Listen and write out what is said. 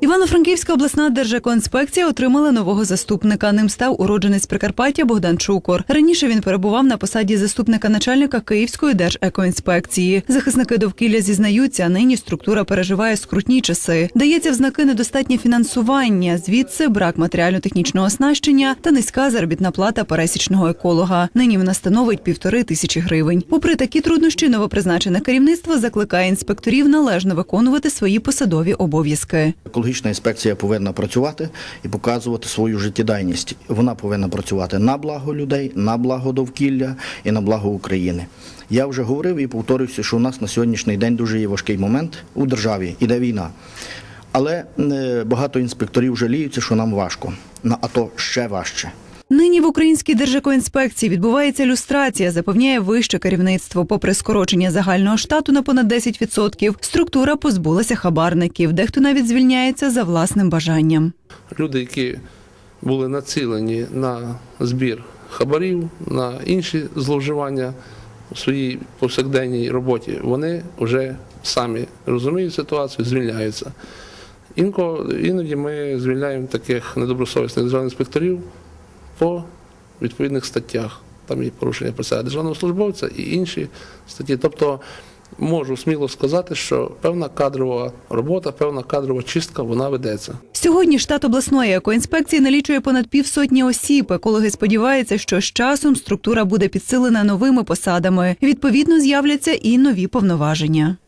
Івано-Франківська обласна держекоінспекція отримала нового заступника. Ним став уродженець Прикарпаття Богдан Чукор. Раніше він перебував на посаді заступника начальника Київської держекоінспекції. Захисники довкілля зізнаються, нині структура переживає скрутні часи. Дається в знаки недостатнє фінансування, звідси брак матеріально-технічного оснащення та низька заробітна плата пересічного еколога. Нині вона становить півтори тисячі гривень. Попри такі труднощі, новопризначене керівництво закликає інспекторів належно виконувати свої посадові обов'язки. Екологічна інспекція повинна працювати і показувати свою життєдайність. Вона повинна працювати на благо людей, на благо довкілля і на благо України. Я вже говорив і повторився, що у нас на сьогоднішній день дуже є важкий момент у державі, іде війна. Але е, багато інспекторів жаліються, що нам важко. На АТО ще важче. Нині в українській держекоінспекції відбувається люстрація, запевняє вище керівництво. Попри скорочення загального штату на понад 10%, структура позбулася хабарників. Дехто навіть звільняється за власним бажанням. люди, які були націлені на збір хабарів, на інші зловживання у своїй повсякденній роботі, вони вже самі розуміють ситуацію, звільняються. Інко, іноді ми звільняємо таких недобросовісних державних інспекторів по відповідних статтях. Там є порушення присяги державного службовця і інші статті. Тобто можу сміло сказати, що певна кадрова робота, певна кадрова чистка вона ведеться. Сьогодні штат обласної екоінспекції налічує понад півсотні осіб. Екологи сподіваються, що з часом структура буде підсилена новими посадами. Відповідно, з'являться і нові повноваження.